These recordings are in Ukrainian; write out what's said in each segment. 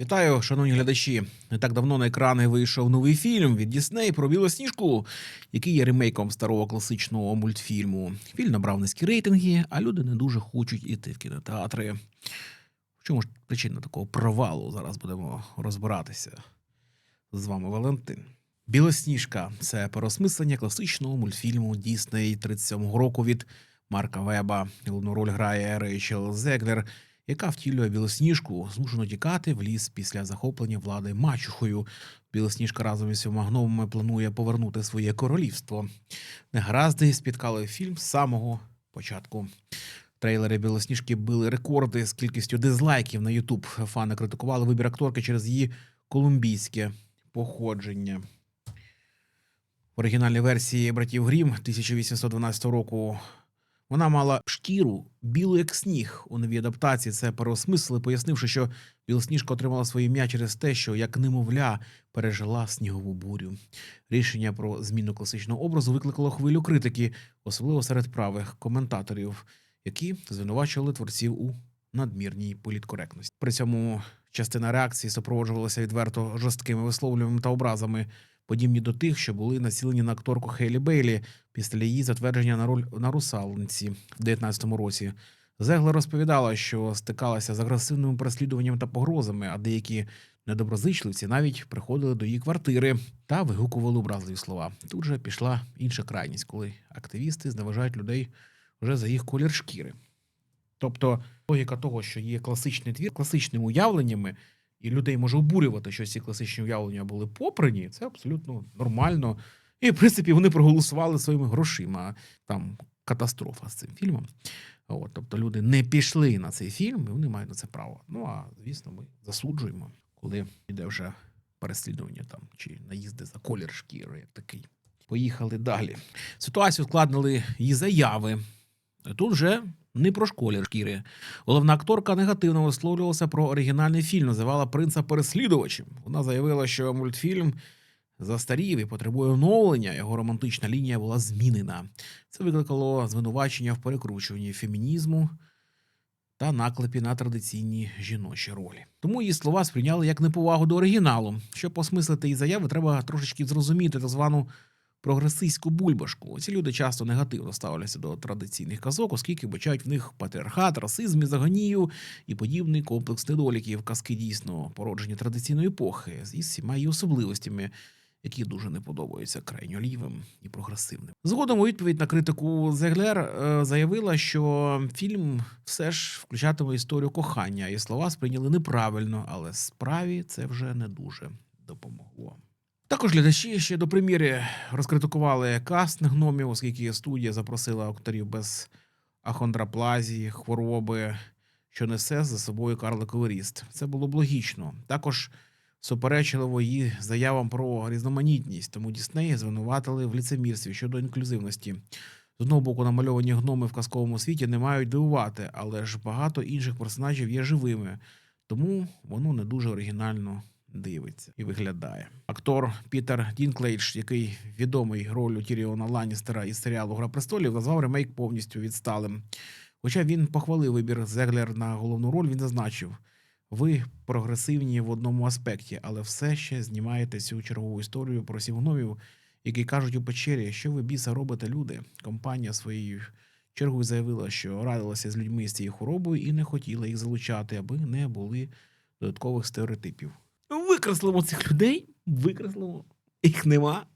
Вітаю, шановні глядачі. Не так давно на екрани вийшов новий фільм від Дісней про білосніжку, який є ремейком старого класичного мультфільму. Фільм набрав низькі рейтинги, а люди не дуже хочуть іти в кінотеатри. В чому ж причина такого провалу? Зараз будемо розбиратися. З вами Валентин. Білосніжка це переосмислення класичного мультфільму Дісней 37-го року від Марка Веба. Головну роль грає Рейчел Зеглер, яка втілює білосніжку, змушено тікати в ліс після захоплення влади мачухою. Білосніжка разом із сьома гномами планує повернути своє королівство. Негаразди спіткали фільм з самого початку. Трейлери білосніжки били рекорди з кількістю дизлайків на Ютуб. Фани критикували вибір акторки через її колумбійське походження. В оригінальній версії братів Грім 1812 року вона мала шкіру білу як сніг. У новій адаптації це переосмислили, пояснивши, що білосніжка отримала своє ім'я через те, що як немовля пережила снігову бурю. Рішення про зміну класичного образу викликало хвилю критики, особливо серед правих коментаторів, які звинувачували творців у надмірній політкоректності. При цьому частина реакції супроводжувалася відверто жорсткими висловлюваннями та образами, подібні до тих, що були націлені на акторку Хейлі Бейлі після її затвердження на роль на русалниці в 19-му році. Зегла розповідала, що стикалася з агресивними переслідуваннями та погрозами, а деякі недоброзичливці навіть приходили до її квартири та вигукували образливі слова. Тут же пішла інша крайність, коли активісти зневажають людей вже за їх колір шкіри. Тобто логіка того, що є класичний твір, класичними уявленнями, і людей може обурювати, що ці класичні уявлення були попрані, це абсолютно нормально. І, в принципі, вони проголосували своїми грошима. Там катастрофа з цим фільмом. От, тобто люди не пішли на цей фільм, і вони мають на це право. Ну а звісно, ми засуджуємо, коли йде вже переслідування там чи наїзди за колір шкіри, як такий. Поїхали далі. Ситуацію ускладнили її заяви. Тут вже не про школір шкіри. Головна акторка негативно висловлювалася про оригінальний фільм, називала принца переслідувачем. Вона заявила, що мультфільм застарів і потребує оновлення. Його романтична лінія була змінена. Це викликало звинувачення в перекручуванні фемінізму та наклепі на традиційні жіночі ролі. Тому її слова сприйняли як неповагу до оригіналу. Щоб осмислити її заяви, треба трошечки зрозуміти так звану прогресистську бульбашку. Ці люди часто негативно ставляться до традиційних казок, оскільки бачають в них патріархат, расизм, мізогонію і подібний комплекс недоліків. Казки дійсно породжені традиційної епохи з всіма її особливостями, які дуже не подобаються крайньо лівим і прогресивним. Згодом у відповідь на критику Зеглер заявила, що фільм все ж включатиме історію кохання, і слова сприйняли неправильно, але справі це вже не дуже допомогло. Також глядачі ще до прем'єри розкритикували каст гномів, оскільки студія запросила акторів без ахондроплазії, хвороби, що несе за собою карликовий ріст. Це було б логічно. Також суперечливо її заявам про різноманітність, тому Дісней звинуватили в ліцемірстві щодо інклюзивності. З одного боку, намальовані гноми в казковому світі не мають дивувати, але ж багато інших персонажів є живими, тому воно не дуже оригінально дивиться і виглядає. Актор Пітер Дінклейдж, який відомий ролью Тіріона Ланністера із серіалу Гра престолів, назвав ремейк повністю відсталим. Хоча він похвалив вибір Зеглер на головну роль, він зазначив: ви прогресивні в одному аспекті, але все ще знімаєте цю чергову історію про сім які кажуть у печері, що ви біса робите люди. Компанія своєю чергою заявила, що радилася з людьми з цією хворобою і не хотіла їх залучати, аби не були додаткових стереотипів. Викреслимо цих людей, викреслимо, їх нема.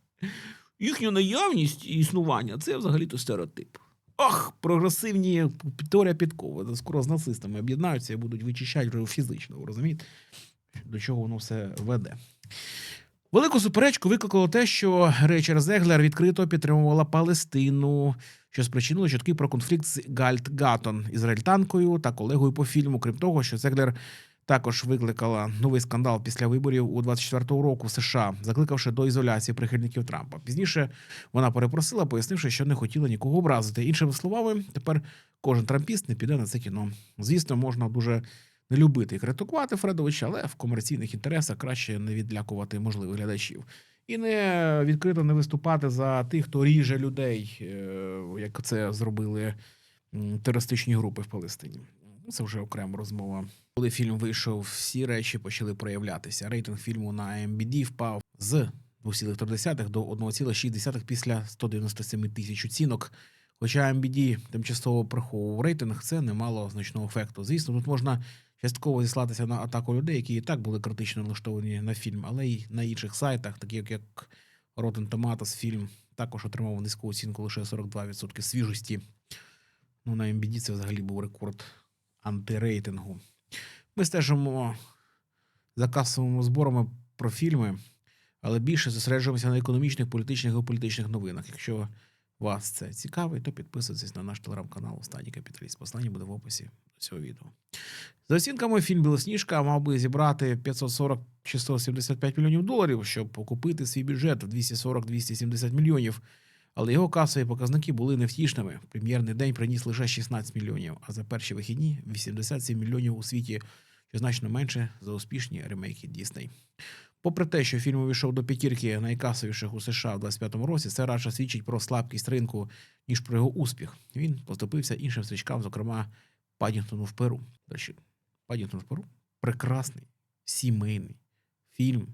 Їхня наявність і існування це взагалі-то стереотип. Ах, прогресивні теорія підкова. Скоро з нацистами об'єднаються і будуть вичищати фізично, ви розумієте, до чого воно все веде. Велику суперечку викликало те, що Рейчер Зеглер відкрито підтримувала Палестину, що спричинило чутки про конфлікт з Гальт Гатон, ізраїльтанкою та колегою по фільму. Крім того, що Зеглер також викликала новий скандал після виборів у 24-го року в США, закликавши до ізоляції прихильників Трампа. Пізніше вона перепросила, пояснивши, що не хотіла нікого образити. Іншими словами, тепер кожен трампіст не піде на це кіно. Звісно, можна дуже не любити критикувати Фредовича, але в комерційних інтересах краще не відлякувати можливих глядачів. І не відкрито не виступати за тих, хто ріже людей, е, як це зробили терористичні групи в Палестині. Це вже окрема розмова. Коли фільм вийшов, всі речі почали проявлятися. Рейтинг фільму на MBD впав з 2,3 до 1,6 після 197 тисяч оцінок. Хоча MBD тимчасово приховував рейтинг, це не мало значного ефекту. Звісно, тут можна частково зіслатися на атаку людей, які і так були критично налаштовані на фільм, але й на інших сайтах, таких як Rotten Tomatoes, фільм також отримав низьку оцінку лише 42% свіжості. Ну, на MBD це взагалі був рекорд антирейтингу. Ми стежимо за касовими зборами про фільми, але більше зосереджуємося на економічних, політичних і геополітичних новинах. Якщо вас це цікавить, то підписуйтесь на наш телеграм-канал Останній капіталіст. Послання буде в описі цього відео. За оцінками, фільм Білосніжка мав би зібрати 540-675 мільйонів доларів, щоб окупити свій бюджет в 240-270 мільйонів. Але його касові показники були невтішними. Прем'єрний день приніс лише 16 мільйонів, а за перші вихідні 87 мільйонів у світі, що значно менше за успішні ремейки Дісней. Попри те, що фільм увійшов до п'ятірки найкасовіших у США в 25-му році, це радше свідчить про слабкість ринку, ніж про його успіх. Він поступився іншим стрічкам, зокрема Падінгтону в Перу. Речі, Падінгтон в Перу прекрасний сімейний фільм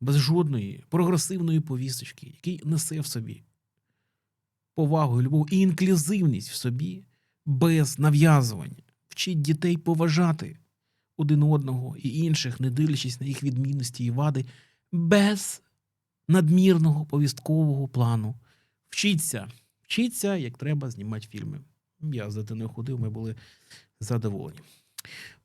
без жодної прогресивної повісточки, який несе в собі повагу, любов і інклюзивність в собі без нав'язування. Вчить дітей поважати один одного і інших, не дивлячись на їх відмінності і вади, без надмірного повісткового плану. Вчіться, вчіться, як треба знімати фільми. Я з дитиною ходив, ми були задоволені.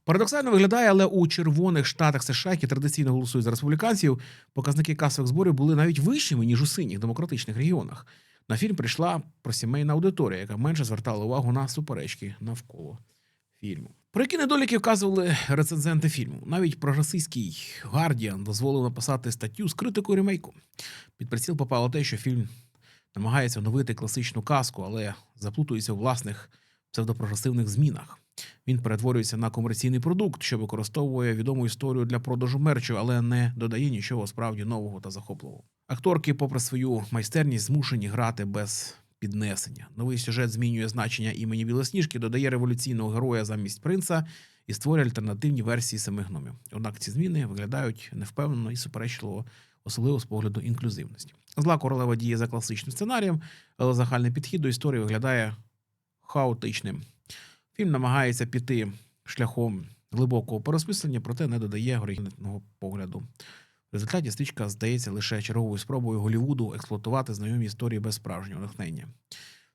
Парадоксально виглядає, але у червоних штатах США, які традиційно голосують за республіканців, показники касових зборів були навіть вищими, ніж у синіх демократичних регіонах. На фільм прийшла просімейна аудиторія, яка менше звертала увагу на суперечки навколо фільму. Про які недоліки вказували рецензенти фільму. Навіть прогресистський Гардіан дозволив написати статтю з критикою ремейку. Під приціл попало те, що фільм намагається оновити класичну казку, але заплутується у власних псевдопрогресивних змінах. Він перетворюється на комерційний продукт, що використовує відому історію для продажу мерчу, але не додає нічого справді нового та захопливого. Акторки, попри свою майстерність, змушені грати без піднесення. Новий сюжет змінює значення імені Білосніжки, додає революційного героя замість принца і створює альтернативні версії самих гномів. Однак ці зміни виглядають невпевнено і суперечливо, особливо з погляду інклюзивності. Зла королева діє за класичним сценарієм, але загальний підхід до історії виглядає хаотичним. Фільм намагається піти шляхом глибокого переосмислення, проте не додає оригінального погляду. В результаті стрічка здається лише черговою спробою Голівуду експлуатувати знайомі історії без справжнього натхнення.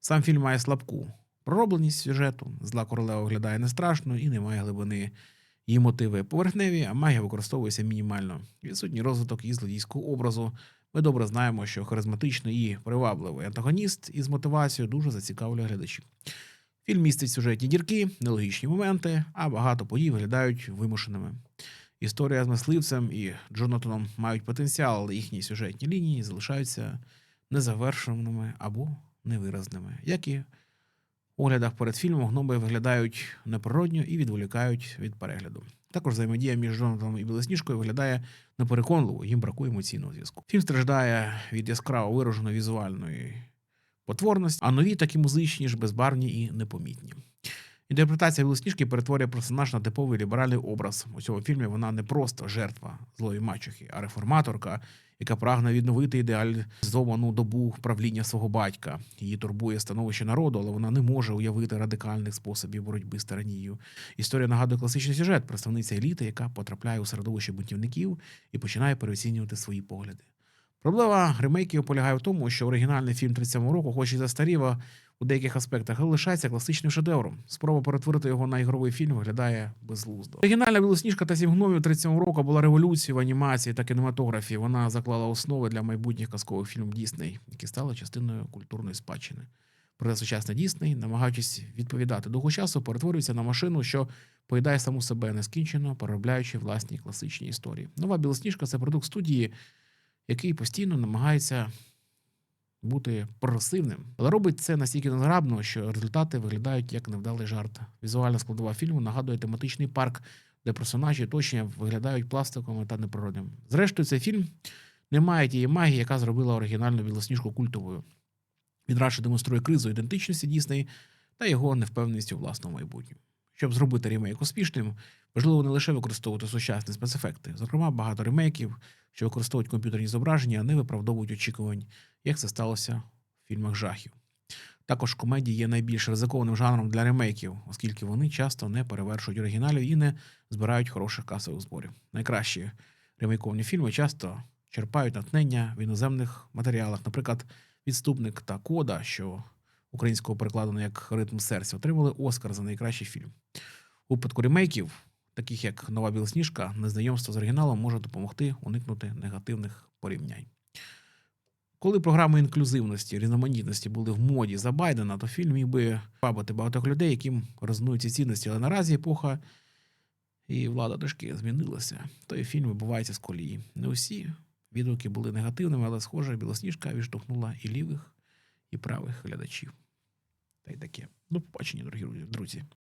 Сам фільм має слабку проробленість сюжету. Зла королева виглядає не страшно і не має глибини. Її мотиви поверхневі, а магія використовується мінімально. Відсутній розвиток її злодійського образу. Ми добре знаємо, що харизматичний і привабливий антагоніст із мотивацією дуже зацікавлює глядачів. Фільм містить сюжетні дірки, нелогічні моменти, а багато подій виглядають вимушеними. Історія з мисливцем і Джонатаном мають потенціал, але їхні сюжетні лінії залишаються незавершеними або невиразними. Як і у оглядах перед фільмом гноби виглядають неприродньо і відволікають від перегляду. Також взаємодія між Джонатаном і Білосніжкою виглядає непереконливо, їм бракує емоційного зв'язку. Фільм страждає від яскраво вираженої візуальної потворності, а нові такі музичні ж безбарвні і непомітні. Інтерпретація Білосніжки перетворює персонаж на типовий ліберальний образ. У цьому фільмі вона не просто жертва злої мачухи, а реформаторка, яка прагне відновити ідеалізовану добу правління свого батька. Її турбує становище народу, але вона не може уявити радикальних способів боротьби з тиранією. Історія нагадує класичний сюжет представниця еліти, яка потрапляє у середовище бунтівників і починає переоцінювати свої погляди. Проблема ремейків полягає в тому, що оригінальний фільм 37 року, хоч і застарів, у деяких аспектах, лишається класичним шедевром. Спроба перетворити його на ігровий фільм виглядає безглуздо. Оригінальна білосніжка та сім гномів 37 року була революцією в анімації та кінематографі. Вона заклала основи для майбутніх казкових фільмів Дісней, які стали частиною культурної спадщини. Проте сучасне Дісней, намагаючись відповідати духу часу, перетворюється на машину, що поїдає саму себе нескінчено, переробляючи власні класичні історії. Нова білосніжка це продукт студії, який постійно намагається бути прогресивним, але робить це настільки незграбно, що результати виглядають як невдалий жарт. Візуальна складова фільму нагадує тематичний парк, де персонажі оточення виглядають пластиковими та неприродними. Зрештою, цей фільм не має тієї магії, яка зробила оригінальну білосніжку культовою. Він радше демонструє кризу ідентичності Дісней та його невпевненість у власному майбутньому. щоб зробити ремейк успішним, важливо не лише використовувати сучасні спецефекти. Зокрема, багато ремейків, що використовують комп'ютерні зображення, не виправдовують очікувань, як це сталося в фільмах жахів. Також комедії є найбільш ризикованим жанром для ремейків, оскільки вони часто не перевершують оригіналів і не збирають хороших касових зборів. Найкращі ремейковані фільми часто черпають натхнення в іноземних матеріалах, наприклад, відступник та кода, що українського перекладено як ритм серця, отримали Оскар за найкращий фільм. У випадку ремейків, таких як Нова Білосніжка, незнайомство з оригіналом може допомогти уникнути негативних порівнянь. Коли програми інклюзивності, різноманітності були в моді за Байдена, то фільм міг би бабити багатьох людей, яким резонують ці цінності. Але наразі епоха і влада трошки змінилася. То і фільм вибувається з колії. Не усі відгуки були негативними, але схоже, білосніжка відштовхнула і лівих, і правих глядачів. Та й таке. До побачення, дорогі друзі.